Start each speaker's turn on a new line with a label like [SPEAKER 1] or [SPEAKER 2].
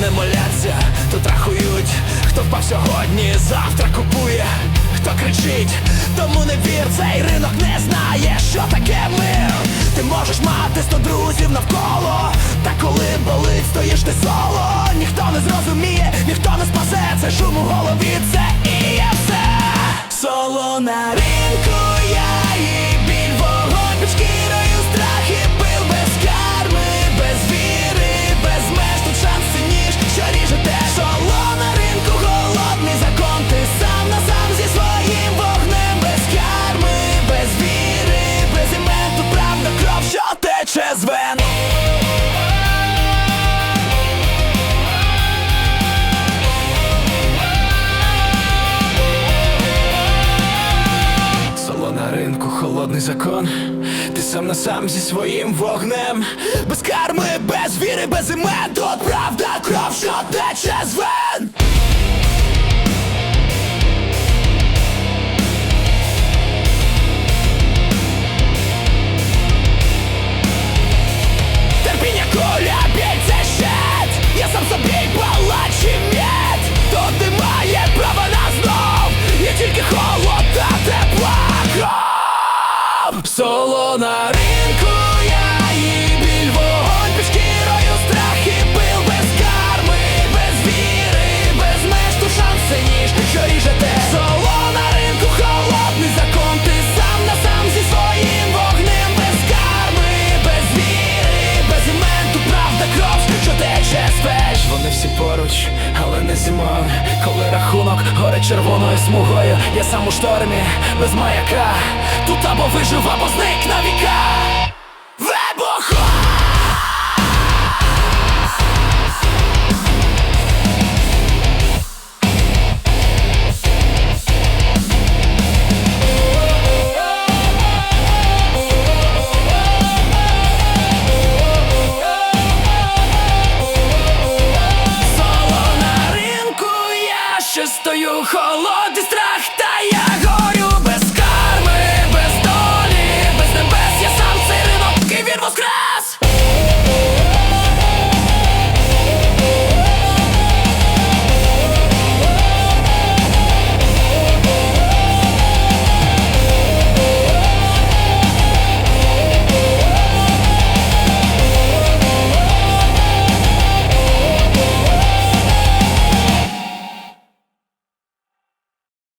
[SPEAKER 1] не моляться, то трахують, хто впав сьогодні, завтра купує, хто кричить, тому не вір, цей ринок не знає, що таке мир. Ти можеш мати сто друзів навколо, та коли болить, стоїш ти соло. Ніхто не зрозуміє, ніхто не спасе, це шум у голові, це і є все солона. Холодний закон. Ти сам на сам зі своїм вогнем. Без карми, без віри, без імен. Тут правда кров, що тече з Коли рахунок горе червоною смугою. Я сам у штормі, без маяка. Тут або вижив, або зник на віка холод страх, та я